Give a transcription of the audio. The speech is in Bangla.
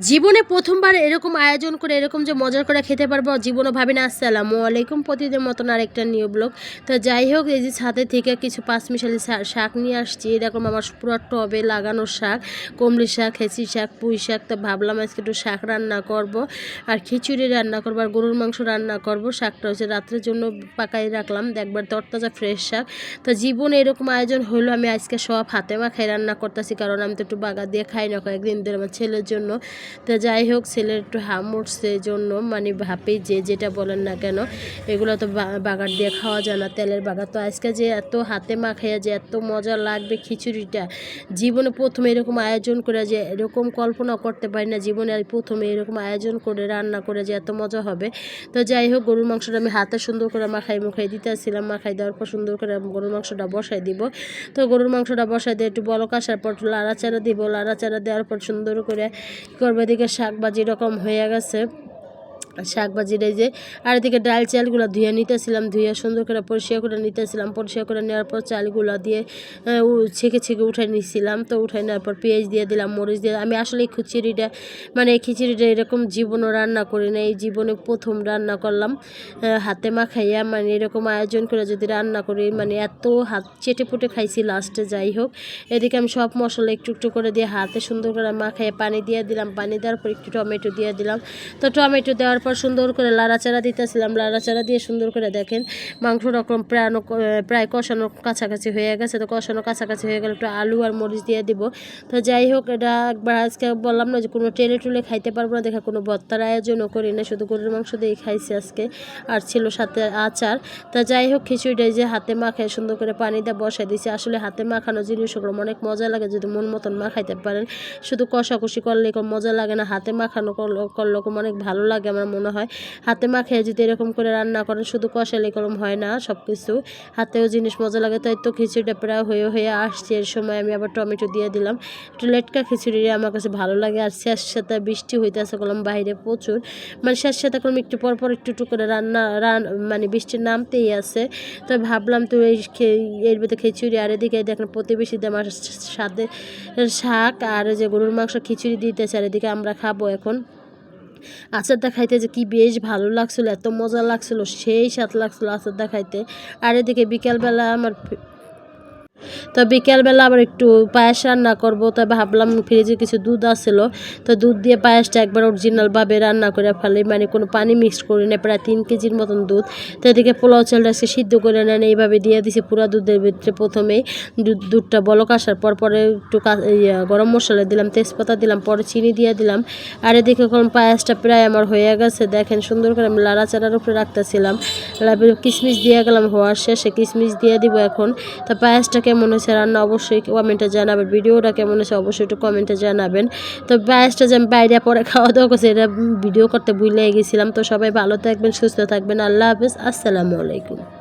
জীবনে প্রথমবার এরকম আয়োজন করে, এরকম যে মজার করে খেতে পারব জীবনে ভাবি না আসসালামু আলাইকুম প্রতিদিন মতন আরেকটা নিউ ব্লগ তো যাই হোক, এই যে ছাদে থেকে কিছু পাঁচমিশালি শা- শাক নিয়ে আসছি। এরকম আমার পুরো টবে লাগানো শাক, কমলি শাক, হেঁচি শাক, পুঁই শাক। তো ভাবলাম আজকে একটু শাক রান্না করব আর খিচুড়ি রান্না করব আর গরুর মাংস রান্না করব। শাকটা হচ্ছে রাত্রের জন্য পাকাই রাখলাম একবার তরতাজা ফ্রেশ শাক। তো জীবনে এরকম আয়োজন হলো আমি আজকে সব হাতে মাখাই রান্না করতেছি, কারণ আমি তো একটু বাগা দিয়ে খাই না কয়েকদিন ধরে আমার ছেলের জন্য। তো যাই হোক, ছেলের একটু হাম উঠছে জন্য মানে ভাবি যে যেটা বলেন না কেন, এগুলো তো বাগার দিয়ে খাওয়া যায় না, তেলের বাগার। তো আজকে যে এত হাতে মাখাইয়া যে এত মজা লাগবে খিচুড়িটা, জীবনে প্রথমে এরকম আয়োজন করে যে এরকম কল্পনা করতে পারি না, জীবনে প্রথমে এরকম আয়োজন করে, রান্না করে যে এত মজা হবে। তো যাই হোক, গরুর মাংসটা আমি হাতে সুন্দর করে মাখাই, মুখাই দিতেছিলাম, মাখাই দেওয়ার পর সুন্দর করে গরুর মাংসটা বসাই দিব। তো গরুর মাংসটা বসাই দিয়ে একটু বলক আসার পর লাড়াচাড়া দিব, লাড়াচাড়া দেওয়ার পর সুন্দর করে কী করব এদিকে শাক হয়ে গেছে। শাক ভাজির এই যে, আর এদিকে ডাল চালগুলো ধুয়ে নিতেছিলাম ধুয়ে সুন্দর করে পরিষ্কার করে নিতেছিলাম। পরিষ্কার করে নেওয়ার পর চালগুলো দিয়ে ছেঁকে ছেঁকে উঠাই নিছিলাম। তো উঠাই নেওয়ার পর পেঁয়াজ দিয়ে দিলাম, মরিচ দিয়ে আমি আসলে এই খিচুড়িটা মানে এই খিচুড়িটা এরকম জীবনও রান্না করি না এই জীবনে প্রথম রান্না করলাম। হাতে মাখাইয়া মানে এরকম আয়োজন করে যদি রান্না করি মানে এত হাত চেটে পুটে খাইছি লাস্টে, যাই হোক। এদিকে আমি সব মশলা একটু একটু করে দিয়ে হাতে সুন্দর করে মাখাইয়ে পানি দিয়ে দিলাম। পানি দেওয়ার পর একটু টমেটো দিয়ে দিলাম। তো টমেটো দেওয়ার পর সুন্দর করে লাড়াচাড়া দিতেছিলাম। লাড়াচাড়া দিয়ে সুন্দর করে দেখেন মাংস রকম প্রায় প্রায় কষানোর কাছাকাছি হয়ে গেছে। তো কষানো কাছাকাছি হয়ে গেলে একটু আলু আর মরিচ দিয়ে দিব। তো যাই হোক, এটা একবার আজকে বললাম না যে কোনো টেলে টুলে খাইতে পারব না। দেখা কোনো ভর্তার আয়োজনও করি না শুধু গরুর মাংস দিয়েই খাইছি আজকে। আর ছিল সাথে আচার। তা যাই হোক, খিচুড়িটা যে হাতে মাখায় সুন্দর করে পানি দিয়ে বসাই দিয়েছি। আসলে হাতে মাখানো জিনিসগুলো অনেক মজা লাগে যদি মন মতন মাখাইতে পারেন। শুধু কষাকষি করলে মজা লাগে না, হাতে মাখানো করলে অনেক ভালো লাগে। আমার মনে হয়। হাতে মাখিয়ে যদি এরকম করে রান্না করেন, শুধু কষালে কলম হয় না সব কিছু হাতেও জিনিস মজা লাগে, তাই তো খিচুড়িটা প্রায় হয়ে হয়ে আসছে। এর সময় আমি আবার টমেটো দিয়ে দিলাম। একটু লেটকা খিচুড়ি, আমার কাছে ভালো লাগে। আর শেষ সাথে বৃষ্টি হইতেছে করলাম বাইরে প্রচুর। মানে শেষ সাথে করলাম একটু পর পর একটু একটু করে রান্না, রান মানে বৃষ্টি নামতেই আছে। তো ভাবলাম তো এই এর ভিতরে খিচুড়ি আর এদিকে দেখেন প্রতিবেশীদের আমার সাথে শাক আর যে গরুর মাংস খিচুড়ি দিতেছে। আর এদিকে আমরা খাব এখন। আচারটা খাইতে যে কি বেশ ভালো লাগছিল, এত মজা লাগছিল, সেই স্বাদ লাগছিল আচারটা খাইতে। আর এদিকে বিকালবেলা আমার তো বিকেলবেলা আবার একটু পায়েস রান্না করব তো ভাবলাম ফ্রিজে কিছু দুধ আসছিল তো দুধ দিয়ে পায়েসটা একবার অরিজিনালভাবে রান্না করে ফেলি মানে কোনো পানি মিক্সড করি না প্রায় তিন কেজির মতন দুধ। তো এদিকে পোলাও চালটা সে সিদ্ধ করে নেন এইভাবে দিয়ে দিছি পুরা দুধের ভিতরে প্রথমেই দুধ দুধটা বলক আসার পর পরে একটু ইয়া, গরম মশলা দিলাম তেজপাতা দিলাম পরে চিনি দিয়ে দিলাম। আর এদিকে কোন পায়েসটা প্রায় আমার হয়ে গেছে দেখেন সুন্দর করে আমি লাড়াচাড়ার উপরে রাখতেছিলাম। কিশমিশ দিয়ে গেলাম হওয়ার শেষে কিশমিশ দিয়ে দিব এখন। তো পায়েসটা কেমন হয়েছে রান্না, অবশ্যই কমেন্টে জানাবেন। ভিডিওটা কেমন হয়েছে অবশ্যই একটু কমেন্টে জানাবেন। তো পায়েসটা যে আমি বাইরে পরে খাওয়া দাওয়া করছি, এটা ভিডিও করতে ভুলে গেছিলাম। তো সবাই ভালো থাকবেন, সুস্থ থাকবেন। আল্লাহ হাফিজ, আসসালামু আলাইকুম।